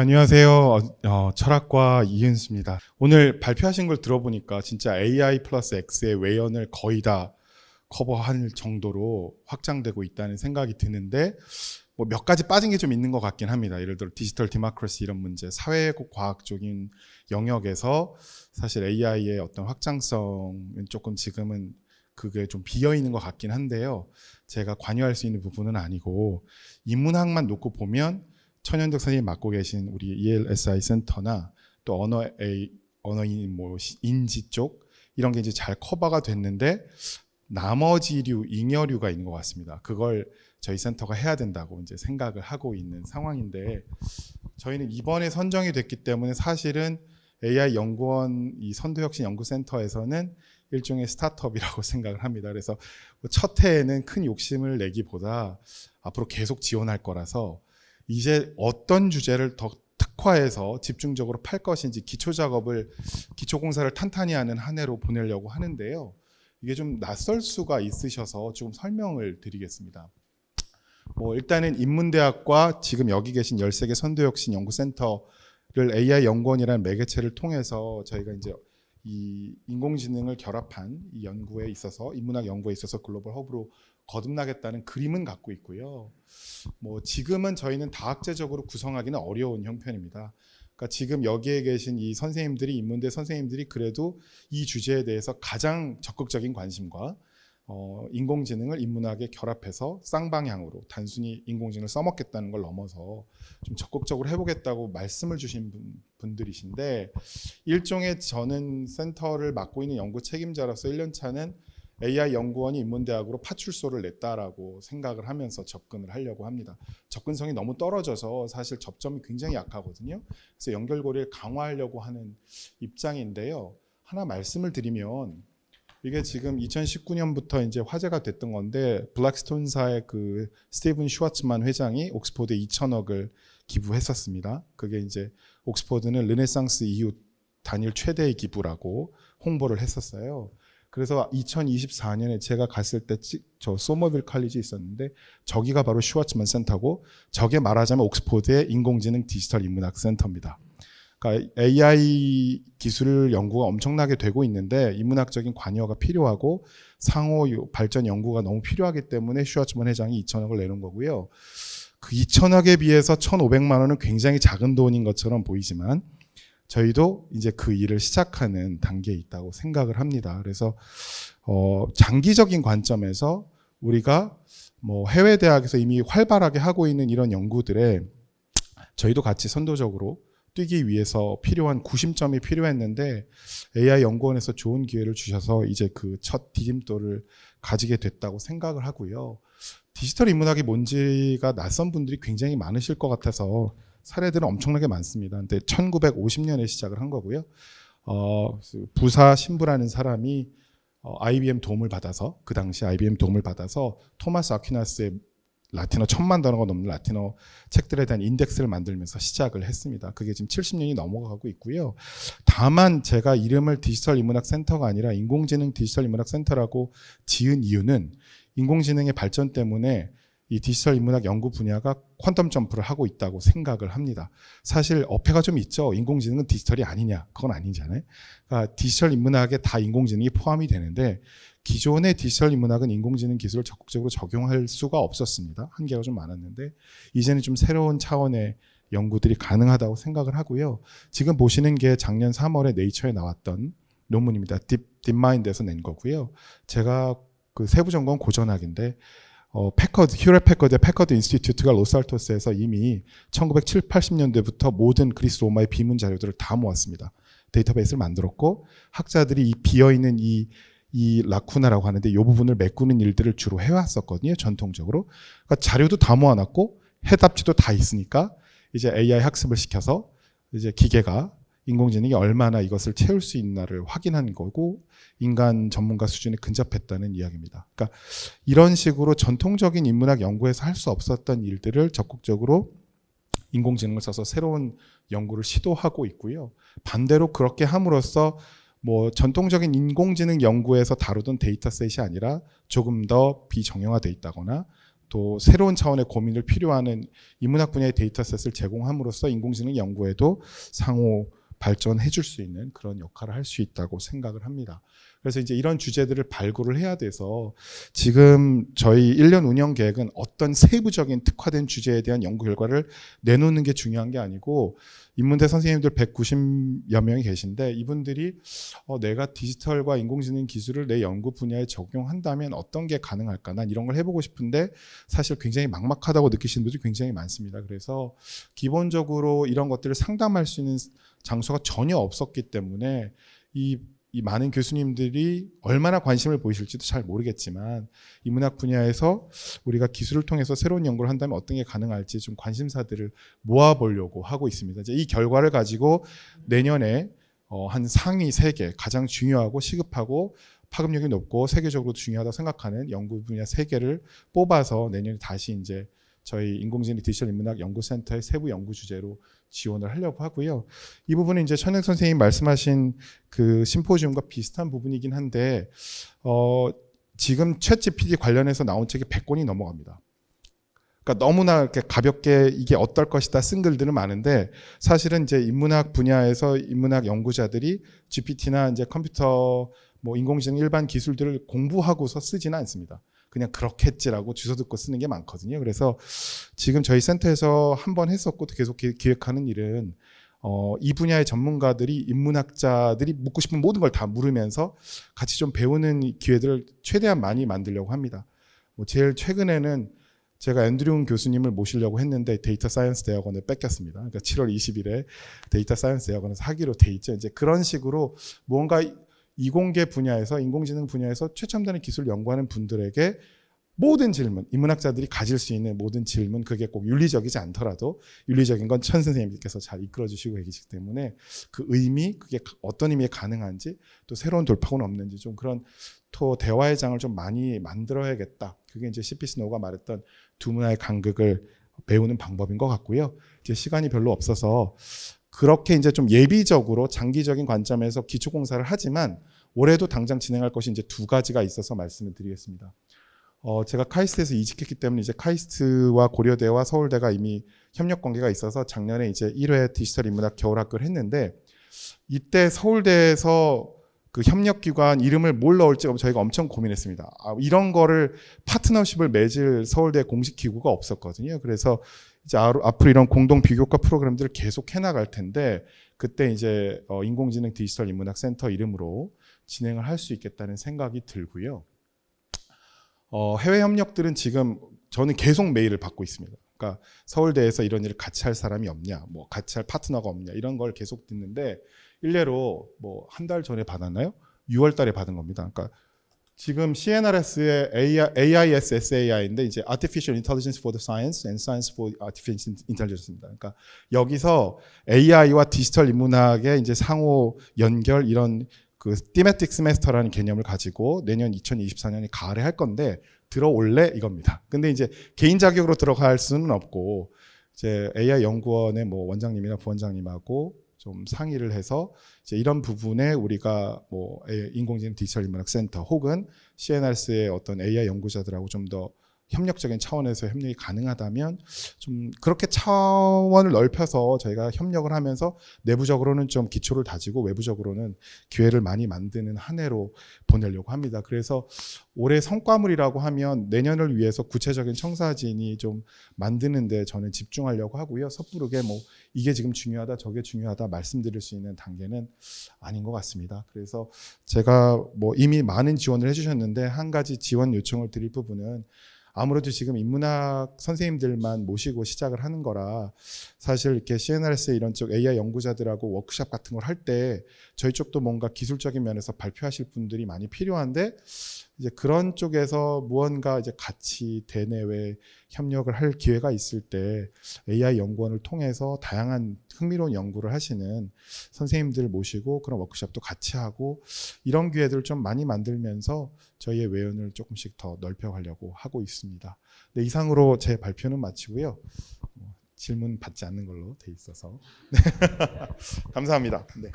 안녕하세요. 어, 어, 철학과 이은수입니다. 오늘 발표하신 걸 들어보니까 진짜 AI 플러스 X의 외연을 거의 다 커버할 정도로 확장되고 있다는 생각이 드는데 뭐 몇 가지 빠진 게 좀 있는 것 같긴 합니다. 예를 들어 디지털 디마크러시 이런 문제, 사회과학적인 영역에서 사실 AI의 어떤 확장성은 조금 지금은 그게 좀 비어 있는 것 같긴 한데요. 제가 관여할 수 있는 부분은 아니고 인문학만 놓고 보면 천연덕 선생님 맡고 계신 우리 ELSI 센터나 또 언어 A 언어인 뭐 시- 인지 쪽 이런 게 이제 잘 커버가 됐는데 나머지류 잉여류가 있는 것 같습니다. 그걸 저희 센터가 해야 된다고 이제 생각을 하고 있는 상황인데 저희는 이번에 선정이 됐기 때문에 사실은 AI 연구원 이 선도혁신 연구센터에서는 일종의 스타트업이라고 생각을 합니다. 그래서 첫 해에는 큰 욕심을 내기보다 앞으로 계속 지원할 거라서 이제 어떤 주제를 더 특화해서 집중적으로 팔 것인지 기초 작업을 기초 공사를 탄탄히 하는 한 해로 보내려고 하는데요. 이게 좀 낯설 수가 있으셔서 조금 설명을 드리겠습니다. 뭐 일단은 인문대학과 지금 여기 계신 13개 선도혁신 연구센터를 AI 연구원이라는 매개체를 통해서 저희가 이제 이 인공지능을 결합한 이 연구에 있어서 인문학 연구에 있어서 글로벌 허브로 거듭나겠다는 그림은 갖고 있고요. 뭐 지금은 저희는 다학제적으로 구성하기는 어려운 형편입니다. 그러니까 지금 여기에 계신 이 선생님들이 인문대 선생님들이 그래도 이 주제에 대해서 가장 적극적인 관심과 어, 인공지능을 인문학에 결합해서 쌍방향으로 단순히 인공지능을 써먹겠다는 걸 넘어서 좀 적극적으로 해보겠다고 말씀을 주신 분, 분들이신데 일종의 저는 센터를 맡고 있는 연구 책임자로서 1년 차는 AI 연구원이 인문대학으로 파출소를 냈다라고 생각을 하면서 접근을 하려고 합니다. 접근성이 너무 떨어져서 사실 접점이 굉장히 약하거든요. 그래서 연결고리를 강화하려고 하는 입장인데요. 하나 말씀을 드리면 이게 지금 2019년부터 이제 화제가 됐던 건데 블랙스톤사의 그 스티븐 슈와츠만 회장이 옥스포드에 2천억을 기부했었습니다. 그게 이제 옥스포드는 르네상스 이후 단일 최대의 기부라고 홍보를 했었어요. 그래서 2024년에 제가 갔을 때 저 소머빌 칼리지 있었는데 저기가 바로 슈와츠만 센터고 저게 말하자면 옥스포드의 인공지능 디지털 인문학 센터입니다. 그러니까 AI 기술 연구가 엄청나게 되고 있는데 인문학적인 관여가 필요하고 상호 요- 발전 연구가 너무 필요하기 때문에 슈와츠만 회장이 2천억을 내는 거고요. 그 2천억에 비해서 1,500만 원은 굉장히 작은 돈인 것처럼 보이지만 저희도 이제 그 일을 시작하는 단계에 있다고 생각을 합니다. 그래서 어, 장기적인 관점에서 우리가 뭐 해외 대학에서 이미 활발하게 하고 있는 이런 연구들에 저희도 같이 선도적으로 뛰기 위해서 필요한 구심점이 필요했는데 AI 연구원에서 좋은 기회를 주셔서 이제 그 첫 디딤돌을 가지게 됐다고 생각을 하고요. 디지털 인문학이 뭔지가 낯선 분들이 굉장히 많으실 것 같아서 사례들은 엄청나게 많습니다. 근데 1950년에 시작을 한 거고요. 어, 부사 신부라는 사람이 어, IBM 도움을 받아서 그 당시 IBM 도움을 받아서 토마스 아퀴나스의 라틴어 천만 단어가 넘는 라틴어 책들에 대한 인덱스를 만들면서 시작을 했습니다. 그게 지금 70년이 넘어가고 있고요. 다만 제가 이름을 디지털 인문학 센터가 아니라 인공지능 디지털 인문학 센터라고 지은 이유는 인공지능의 발전 때문에 이 디지털 인문학 연구 분야가 퀀텀 점프를 하고 있다고 생각을 합니다. 사실 어폐가 좀 있죠. 인공지능은 디지털이 아니냐? 그건 아니잖아요. 그러니까 디지털 인문학에 다 인공지능이 포함이 되는데 기존의 디지털 인문학은 인공지능 기술을 적극적으로 적용할 수가 없었습니다. 한계가 좀 많았는데 이제는 좀 새로운 차원의 연구들이 가능하다고 생각을 하고요. 지금 보시는 게 작년 3월에 네이처에 나왔던 논문입니다. 딥 딥마인드에서 낸 거고요. 제가 그 세부 전공 고전학인데 어, 패커드, 휴렛 패커드의 패커드 인스티튜트가 로스알토스에서 이미 1970, 80년대부터 모든 그리스 로마의 비문 자료들을 다 모았습니다. 데이터베이스를 만들었고 학자들이 이 비어 있는 이 이 라쿠나라고 하는데 이 부분을 메꾸는 일들을 주로 해왔었거든요. 전통적으로. 그러니까 자료도 다 모아놨고 해답지도 다 있으니까 이제 AI 학습을 시켜서 이제 기계가 인공지능이 얼마나 이것을 채울 수 있나를 확인한 거고 인간 전문가 수준에 근접했다는 이야기입니다. 그러니까 이런 식으로 전통적인 인문학 연구에서 할 수 없었던 일들을 적극적으로 인공지능을 써서 새로운 연구를 시도하고 있고요. 반대로 그렇게 함으로써 뭐 전통적인 인공지능 연구에서 다루던 데이터셋이 아니라 조금 더 비정형화돼 있다거나 또 새로운 차원의 고민을 필요하는 인문학 분야의 데이터셋을 제공함으로써 인공지능 연구에도 상호 발전해 줄 수 있는 그런 역할을 할 수 있다고 생각을 합니다. 그래서 이제 이런 주제들을 발굴을 해야 돼서 지금 저희 1년 운영 계획은 어떤 세부적인 특화된 주제에 대한 연구 결과를 내놓는 게 중요한 게 아니고 인문대 선생님들 190여 명이 계신데 이분들이 어, 내가 디지털과 인공지능 기술을 내 연구 분야에 적용한다면 어떤 게 가능할까? 난 이런 걸 해보고 싶은데 사실 굉장히 막막하다고 느끼시는 분들이 굉장히 많습니다. 그래서 기본적으로 이런 것들을 상담할 수 있는 장소가 전혀 없었기 때문에 이, 이 많은 교수님들이 얼마나 관심을 보이실지도 잘 모르겠지만 인문학 분야에서 우리가 기술을 통해서 새로운 연구를 한다면 어떤 게 가능할지 좀 관심사들을 모아보려고 하고 있습니다. 이제 이 결과를 가지고 내년에 어, 한 상위 세 개 가장 중요하고 시급하고 파급력이 높고 세계적으로 중요하다고 생각하는 연구 분야 세 개를 뽑아서 내년에 다시 이제 저희 인공지능 디지털 인문학 연구센터의 세부 연구 주제로 지원을 하려고 하고요. 이 부분은 이제 천영 선생님 말씀하신 그 심포지움과 비슷한 부분이긴 한데 어, 지금 챗 GPT 관련해서 나온 책이 100권이 넘어갑니다. 그러니까 너무나 이렇게 가볍게 이게 어떨 것이다 쓴 글들은 많은데 사실은 이제 인문학 분야에서 인문학 연구자들이 GPT나 이제 컴퓨터 뭐 인공지능 일반 기술들을 공부하고서 쓰지는 않습니다. 그냥 그렇겠지라고 주워 듣고 쓰는 게 많거든요. 그래서 지금 저희 센터에서 한 번 했었고 또 계속 기- 기획하는 일은 어, 이 분야의 전문가들이 인문학자들이 묻고 싶은 모든 걸 다 물으면서 같이 좀 배우는 기회들을 최대한 많이 만들려고 합니다. 뭐 제일 최근에는 제가 앤드류 교수님을 모시려고 했는데 데이터 사이언스 대학원을 뺏겼습니다. 그러니까 7월 20일에 데이터 사이언스 대학원에서 하기로 돼 있죠. 이제 그런 식으로 뭔가 이공계 분야에서 인공지능 분야에서 최첨단의 기술 연구하는 분들에게 모든 질문, 인문학자들이 가질 수 있는 모든 질문, 그게 꼭 윤리적이지 않더라도 윤리적인 건 천 선생님께서 잘 이끌어 주시고 계시기 때문에 그 의미, 그게 어떤 의미에 가능한지 또 새로운 돌파구는 없는지 좀 그런 또 대화의 장을 좀 많이 만들어야겠다. 그게 이제 CP 스노우가 말했던 두 문화의 간극을 배우는 방법인 것 같고요. 이제 시간이 별로 없어서 그렇게 이제 좀 예비적으로 장기적인 관점에서 기초 공사를 하지만 올해도 당장 진행할 것이 이제 두 가지가 있어서 말씀을 드리겠습니다. 어, 제가 카이스트에서 이직했기 때문에 이제 카이스트와 고려대와 서울대가 이미 협력 관계가 있어서 작년에 이제 1회 디지털 인문학 겨울학교를 했는데 이때 서울대에서 그 협력기관 이름을 뭘 넣을지 저희가 엄청 고민했습니다. 아, 이런 거를 파트너십을 맺을 서울대 공식 기구가 없었거든요. 그래서 이제 앞으로 이런 공동 비교과 프로그램들을 계속 해나갈 텐데 그때 이제 어, 인공지능 디지털 인문학 센터 이름으로 진행을 할 수 있겠다는 생각이 들고요. 어, 해외 협력들은 지금 저는 계속 메일을 받고 있습니다. 그러니까 서울대에서 이런 일을 같이 할 사람이 없냐, 뭐 같이 할 파트너가 없냐 이런 걸 계속 듣는데 일례로 뭐 한 달 전에 받았나요? 6월 달에 받은 겁니다. 그러니까 지금 CNRS의 AISSAI인데 이제 Artificial Intelligence for the Science and Science for Artificial Intelligence입니다. 그러니까 여기서 AI와 디지털 인문학의 이제 상호 연결 이런 그 thematic semester라는 개념을 가지고 내년 2024년에 가을에 할 건데 들어올래 이겁니다. 근데 이제 개인 자격으로 들어갈 수는 없고 이제 AI 연구원의 뭐 원장님이나 부원장님하고 좀 상의를 해서 이제 이런 부분에 우리가 뭐 인공지능 디지털 인문학 센터 혹은 CNRS의 어떤 AI 연구자들하고 좀 더 협력적인 차원에서 협력이 가능하다면 좀 그렇게 차원을 넓혀서 저희가 협력을 하면서 내부적으로는 좀 기초를 다지고 외부적으로는 기회를 많이 만드는 한 해로 보내려고 합니다. 그래서 올해 성과물이라고 하면 내년을 위해서 구체적인 청사진이 좀 만드는데 저는 집중하려고 하고요. 섣부르게 뭐 이게 지금 중요하다, 저게 중요하다 말씀드릴 수 있는 단계는 아닌 것 같습니다. 그래서 제가 뭐 이미 많은 지원을 해주셨는데 한 가지 지원 요청을 드릴 부분은 아무래도 지금 인문학 선생님들만 모시고 시작을 하는 거라 사실 이렇게 CNRS 이런 쪽 AI 연구자들하고 워크샵 같은 걸 할 때 저희 쪽도 뭔가 기술적인 면에서 발표하실 분들이 많이 필요한데 이제 그런 쪽에서 무언가 이제 같이 대내외 협력을 할 기회가 있을 때 AI 연구원을 통해서 다양한 흥미로운 연구를 하시는 선생님들 모시고 그런 워크숍도 같이 하고 이런 기회들을 좀 많이 만들면서 저희의 외연을 조금씩 더 넓혀가려고 하고 있습니다. 네, 이상으로 제 발표는 마치고요. 어, 질문 받지 않는 걸로 돼 있어서 네. 감사합니다. 네.